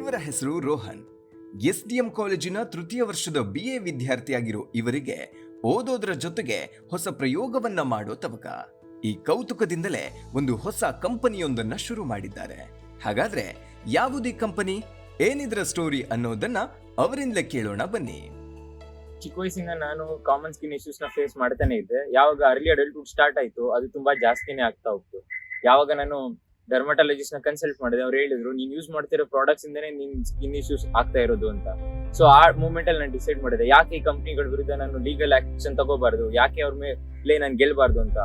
ಇವರ ಹೆಸರು Rohan. S D M ಕಾಲೇಜಿನ ತೃತೀಯ ವರ್ಷದ ಬಿ ಎ ವಿದ್ಯಾರ್ಥಿಯಾಗಿರೋ ಇವರಿಗೆ ಓದೋದ್ರ ಜೊತೆಗೆ ಹೊಸ ಪ್ರಯೋಗವನ್ನ ಮಾಡೋ ತವಕ. ಈ ಕೌತುಕದಿಂದಲೇ ಒಂದು ಹೊಸ ಕಂಪನಿಯೊಂದನ್ನ ಶುರು ಮಾಡಿದ್ದಾರೆ. ಹಾಗಾದ್ರೆ ಯಾವುದೇ ಕಂಪನಿ? ಏನಿದ್ರ ಸ್ಟೋರಿ ಅನ್ನೋದನ್ನ ಅವರಿಂದಲೇ ಕೇಳೋಣ ಬನ್ನಿ. ಚಿಕ್ಕ ವಯಸ್ಸಿಂದ ನಾನು ಕಾಮನ್ ಸ್ಕಿನ್ ಇಶ್ಯೂಸ್ನ ಫೇಸ್ ಮಾಡ್ತಾನೆ ಇದ್ದೆ. ಯಾವಾಗ ಅರ್ಲಿ ಅಡಲ್ಟ್ಹುಡ್ ಸ್ಟಾರ್ಟ್ ಆಯ್ತು, ಅದು ತುಂಬಾ ಜಾಸ್ತಿನೇ ಆಗ್ತಾ ಹೋಗ್ತು. ಯಾವಾಗ ನಾನು ಡರ್ಮಟಾಲಜಿಸ್ಟ್ನ ಕನ್ಸಲ್ಟ್ ಮಾಡಿದೆ. ಅವ್ರು ಹೇಳಿದ್ರು, ನೀನ್ ಯೂಸ್ ಮಾಡ್ತಿರೋ ಪ್ರಾಡಕ್ಟ್ಸ್ ಇಂದನೇ ನಿನ್ ಸ್ಕಿನ್ ಇಶ್ಯೂಸ್ ಆಗ್ತಾ ಇರೋದು ಅಂತ. ಸೊ ಆ ಮೂಮೆಂಟ್ ಅಲ್ಲಿ ನಾನು ಡಿಸೈಡ್ ಮಾಡಿದೆ, ಯಾಕೆ ಈ ಕಂಪ್ನಿಗಳ ವಿರುದ್ಧ ನಾನು ಲೀಗಲ್ ಆಕ್ಷನ್ ತಗೋಬಾರ್ದು? ಯಾಕೆ ಅವ್ರ ಮೇಲೆ ನಾನು ಗೆಲ್ಬಾರ್ದು ಅಂತ?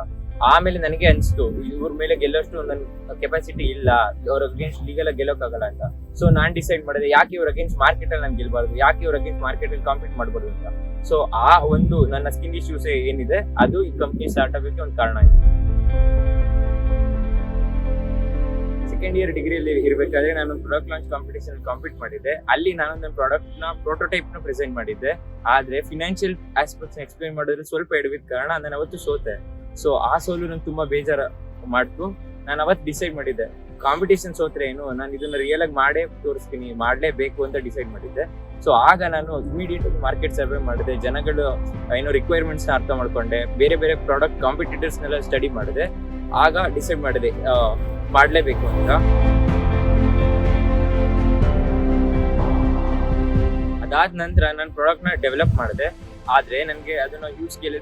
ಆಮೇಲೆ ನನಗೆ ಅನಿಸ್ತು, ಇವ್ರ ಮೇಲೆ ಗೆಲ್ಲೋಷ್ಟು ನನ್ನ ಕೆಪಾಸಿಟಿ ಇಲ್ಲ. ಅವ್ರ ಅಗೇನ್ಸ್ಟ್ ಲೀಗಲ್ ಆಗಿ ಗೆಲ್ಲೋಕ್ಕಾಗಲ್ಲ ಅಂತ. ಸೊ ನಾನ್ ಡಿಸೈಡ್ ಮಾಡಿದೆ, ಯಾಕೆ ಇವ್ರ ಅಗೇನ್ಸ್ಟ್ ಮಾರ್ಕೆಟ್ ಅಲ್ಲಿ ನಾನು ಗೆಲ್ಬಾರ್ದು? ಯಾಕೆ ಇವ್ರ ಅಗೇನ್ಸ್ಟ್ ಮಾರ್ಕೆಟ್ ಅಲ್ಲಿ ಕಾಂಪೀಟ್ ಮಾಡ್ಬಾರ್ದು ಅಂತ? ಸೊ ಆ ಒಂದು ನನ್ನ ಸ್ಕಿನ್ ಇಶ್ಯೂಸ್ ಏನಿದೆ, ಅದು ಈ ಕಂಪ್ನಿ ಸ್ಟಾರ್ಟ್ ಆಗಕ್ಕೆ ಒಂದು ಕಾರಣ ಆಯ್ತು. ಸೆಕೆಂಡ್ ಇಯರ್ ಡಿಗ್ರಿಯಲ್ಲಿ ಇರಬೇಕಾದ್ರೆ ನಾನು ಪ್ರಾಡಕ್ಟ್ ಲಾಂಚ್ ಕಾಂಪಿಟೇಷನ್ ಕಾಂಪೀಟ್ ಮಾಡಿದ್ದೆ. ಅಲ್ಲಿ ನಾನು ನನ್ನ ಪ್ರಾಡಕ್ಟ್ನ ಪ್ರೋಟೋಟೈಪ್ನ ಪ್ರೆಸೆಂಟ್ ಮಾಡಿದ್ದೆ. ಆದ್ರೆ ಫಿನಾನ್ಷಿಯಲ್ ಆಸ್ಪೆಕ್ಟ್ಸ್ ಎಕ್ಸ್ಪ್ಲೈನ್ ಮಾಡೋದ್ರೆ ಸ್ವಲ್ಪ ಎಡವಿದ ಕಾರಣ ನಾನು ಅವತ್ತು ಸೋತೆ. ಸೊ ಆ ಸೋಲು ನಂಗೆ ತುಂಬಾ ಬೇಜಾರ ಮಾಡ್ತು. ನಾನು ಅವತ್ತು ಡಿಸೈಡ್ ಮಾಡಿದ್ದೆ. ಕಾಂಪಿಟೇಷನ್ ಸೋತ್ರೆ ಏನು? ನಾನು ಇದನ್ನ ರಿಯಲ್ ಆಗಿ ಮಾಡೇ ತೋರಿಸ್ತೀನಿ, ಮಾಡಲೇಬೇಕು ಅಂತ ಡಿಸೈಡ್ ಮಾಡಿದ್ದೆ. ಸೊ ಆಗ ನಾನು ಇಮಿಡಿಯೇಟ್ ಮಾರ್ಕೆಟ್ ಸರ್ವೆ ಮಾಡಿದೆ. ಜನಗಳು, ಏನೋ ರಿಕ್ವೈರ್ಮೆಂಟ್ಸ್ ಅರ್ಥ ಮಾಡ್ಕೊಂಡೆ. ಬೇರೆ ಬೇರೆ ಪ್ರಾಡಕ್ಟ್ ಕಾಂಪಿಟೇಟರ್ಸ್ನೆಲ್ಲ ಸ್ಟಡಿ ಮಾಡಿದೆ. ಆಗ ಡಿಸೈಡ್ ಮಾಡಿದೆ ಮಾಡ್ಲೇಬೇಕು ಅಂತ. ಅದಾದ ನಂತರ ನಾನು ಪ್ರಾಡಕ್ಟ್ನ ಡೆವಲಪ್ ಮಾಡಿದೆ. ಆದರೆ ನನಗೆ ಅದನ್ನು ಯೂಸ್ ಸ್ಕೇಲ್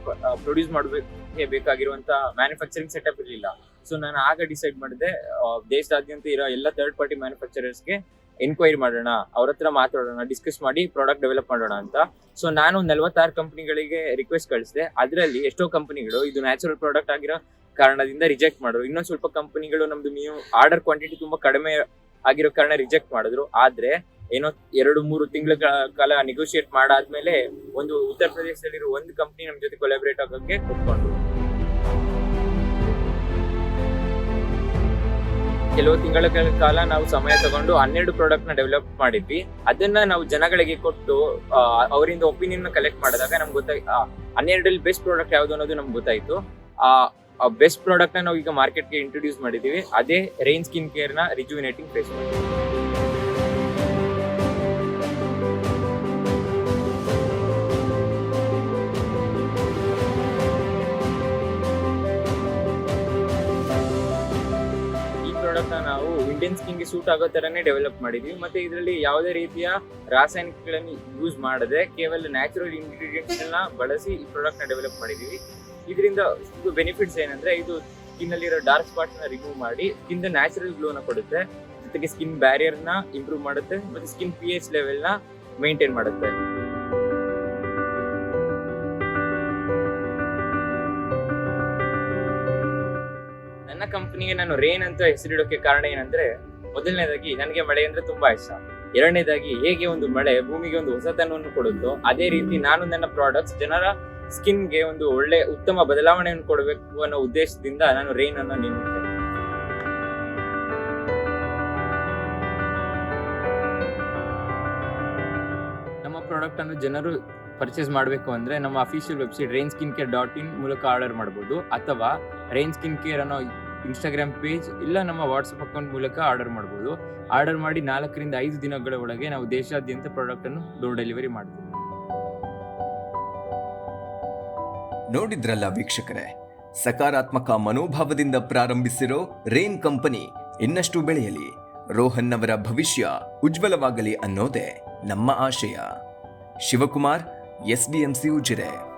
ಪ್ರೊಡ್ಯೂಸ್ ಮಾಡಬೇಕು ಬೇಕಾಗಿರುವಂಥ ಮ್ಯಾನುಫ್ಯಾಕ್ಚರಿಂಗ್ ಸೆಟಪ್ ಇರಲಿಲ್ಲ. ಸೊ ನಾನು ಆಗ ಡಿಸೈಡ್ ಮಾಡಿದೆ ದೇಶದಾದ್ಯಂತ ಇರೋ ಎಲ್ಲ ಥರ್ಡ್ ಪಾರ್ಟಿ ಮ್ಯಾನುಫ್ಯಾಕ್ಚರರ್ಸ್ಗೆ ಎನ್ಕ್ವೈರಿ ಮಾಡೋಣ, ಅವ್ರ ಹತ್ರ ಮಾತಾಡೋಣ ಡಿಸ್ಕಸ್ ಮಾಡಿ ಪ್ರಾಡಕ್ಟ್ ಡೆವಲಪ್ ಮಾಡೋಣ ಅಂತ. ಸೊ ನಾನು ನಲವತ್ತಾರು ಕಂಪ್ನಿಗಳಿಗೆ ರಿಕ್ವೆಸ್ಟ್ ಕಳಿಸಿದೆ. ಅದರಲ್ಲಿ ಎಷ್ಟೋ ಕಂಪನಿಗಳು ಇದು ನ್ಯಾಚುರಲ್ ಪ್ರಾಡಕ್ಟ್ ಆಗಿರೋ ಕಾರಣದಿಂದ ರಿಜೆಕ್ಟ್ ಮಾಡಿದ್ರು. ಇನ್ನೊಂದು ಸ್ವಲ್ಪ ಕಂಪನಿಗಳು ನಮ್ದು ನೀವು ಆರ್ಡರ್ ಕ್ವಾಂಟಿಟಿ ತುಂಬಾ ಕಡಿಮೆ ಆಗಿರೋ ಕಾರಣ ರಿಜೆಕ್ಟ್ ಮಾಡಿದ್ರು. ಆದ್ರೆ ಏನೋ ಎರಡು, ಮೂರು ತಿಂಗಳ ಕಾಲ ನೆಗೋಷಿಯೇಟ್ ಮಾಡಾದ್ಮೇಲೆ ಒಂದು ಉತ್ತರ ಪ್ರದೇಶದಲ್ಲಿರೋ ಒಂದು ಕಂಪನಿ ನಮ್ ಜೊತೆ ಕೊಲಾಬ್ರೇಟ್ ಆಗೋಕೆ ಒಪ್ಕೊಂಡ್ರು. ಕೆಲವು ತಿಂಗಳ ಕಾಲ ನಾವು ಸಮಯ ತಗೊಂಡು ಹನ್ನೆರಡು ಪ್ರಾಡಕ್ಟ್ನ ಡೆವಲಪ್ ಮಾಡಿದ್ವಿ. ಅದನ್ನ ನಾವು ಜನಗಳಿಗೆ ಕೊಟ್ಟು ಅವರಿಂದ ಒಪಿನಿಯನ್ ಕಲೆಕ್ಟ್ ಮಾಡಿದಾಗ ನಮ್ಗೆ ಗೊತ್ತಾಯ್ತು ಹನ್ನೆರಡಲ್ಲಿ ಬೆಸ್ಟ್ ಪ್ರಾಡಕ್ಟ್ ಯಾವ್ದು ಅನ್ನೋದು ನಮ್ಗೆ ಗೊತ್ತಾಯ್ತು. ಆ ಬೆಸ್ಟ್ ಪ್ರಾಡಕ್ಟ್ ನಾವು ಈಗ ಮಾರ್ಕೆಟ್ಗೆ ಇಂಟ್ರೊಡ್ಯೂಸ್ ಮಾಡಿದೀವಿ ಅದೇ ರೈನ್ ಸ್ಕಿನ್ ಕೇರ್ನ ರಿಜುವಿನೇಟಿಂಗ್ ಫೇಸ್ ನಾವು ಇಂಡಿಯನ್ ಸ್ಕಿನ್ಗೆ ಸೂಟ್ ಆಗೋ ತರನೇ ಡೆವಲಪ್ ಮಾಡಿದೀವಿ ಮತ್ತೆ ಇದರಲ್ಲಿ ಯಾವುದೇ ರೀತಿಯ ರಾಸಾಯನಿಕಗಳನ್ನು ಯೂಸ್ ಮಾಡದೆ ಕೇವಲ ನ್ಯಾಚುರಲ್ ಇಂಗ್ರೀಡಿಯೆಂಟ್ಸ್ ಬಳಸಿ ಈ ಪ್ರಾಡಕ್ಟ್ನ ಡೆವಲಪ್ ಮಾಡಿದೀವಿ ಇದರಿಂದ ಇದು ಬೆನಿಫಿಟ್ಸ್ ಏನಂದ್ರೆ ಇದು ಸ್ಕಿನ್ ಅಲ್ಲಿರೋ ಡಾರ್ಕ್ ಸ್ಪಾಟ್ಸ್ನ ರಿಮೂವ್ ಮಾಡಿ ಸ್ಕಿನ್ ನ್ಯಾಚುರಲ್ ಗ್ಲೋ ನ ಕೊಡುತ್ತೆ. ಜೊತೆಗೆ ಸ್ಕಿನ್ ಬ್ಯಾರಿಯರ್ನ ಇಂಪ್ರೂವ್ ಮಾಡುತ್ತೆ ಮತ್ತೆ ಸ್ಕಿನ್ ಪಿ ಎಚ್ ಲೆವೆಲ್ನ ಮೇಂಟೈನ್ ಮಾಡುತ್ತೆ. ನನ್ನ ಕಂಪನಿಗೆ ನಾನು ರೇನ್ ಅಂತ ಹೆಸರಿಡೋಕೆ ಕಾರಣ ಏನಂದ್ರೆ, ಮೊದಲನೇದಾಗಿ ನನಗೆ ಮಳೆ ಅಂದ್ರೆ ತುಂಬಾ ಇಷ್ಟ. ಎರಡನೇದಾಗಿ ಹೇಗೆ ಒಂದು ಮಳೆ ಭೂಮಿಗೆ ಒಂದು ಹೊಸತನವನ್ನು ಕೊಡುತ್ತೋ, ಅದೇ ರೀತಿ ನಾನು ನನ್ನ ಪ್ರಾಡಕ್ಟ್ಸ್ ಜನರ ಸ್ಕಿನ್ಗೆ ಒಂದು ಒಳ್ಳೆ ಉತ್ತಮ ಬದಲಾವಣೆಯನ್ನು ಕೊಡಬೇಕು ಅನ್ನೋ ಉದ್ದೇಶದಿಂದ ನಾನು ರೈನ್ ಅನ್ನು ನಿರ್ಮಿಸಿದೆ ನಮ್ಮ ಪ್ರಾಡಕ್ಟ್ ಅನ್ನು ಜನರು ಪರ್ಚೇಸ್ ಮಾಡಬೇಕು ಅಂದ್ರೆ ನಮ್ಮ official website Rain skin care dot in ಮೂಲಕ ಆರ್ಡರ್ ಮಾಡಬಹುದು ಅಥವಾ ರೈನ್ ಸ್ಕಿನ್ ಕೇರ್ ಅನ್ನೋ ಇನ್ಸ್ಟಾಗ್ರಾಮ್ ಪೇಜ್ ಇಲ್ಲ ನಮ್ಮ ವಾಟ್ಸಪ್ ಅಕೌಂಟ್ ಮೂಲಕ ಆರ್ಡರ್ ಮಾಡಬಹುದು ಆರ್ಡರ್ ಮಾಡಿ ನಾಲ್ಕರಿಂದ ಐದು ದಿನಗಳ ಒಳಗೆ ನಾವು ದೇಶಾದ್ಯಂತ ಪ್ರಾಡಕ್ಟ್ ಅನ್ನು ಡೋರ್ ಡೆಲಿವರಿ ಮಾಡ್ತೀವಿ. ನೋಡಿದ್ರಲ್ಲ ವೀಕ್ಷಕರೇ? ಸಕಾರಾತ್ಮಕ ಮನೋಭಾವದಿಂದ ಪ್ರಾರಂಭಿಸಿರೋ ರೇನ್ ಕಂಪನಿ ಇನ್ನಷ್ಟು ಬೆಳೆಯಲಿ. ರೋಹನ್ ಅವರ ಭವಿಷ್ಯ ಉಜ್ವಲವಾಗಲಿ ಅನ್ನೋದೇ ನಮ್ಮ ಆಶಯ. ಶಿವಕುಮಾರ್, ಎಸ್ಡಿಎಂಸಿ ಉಜಿರೆ.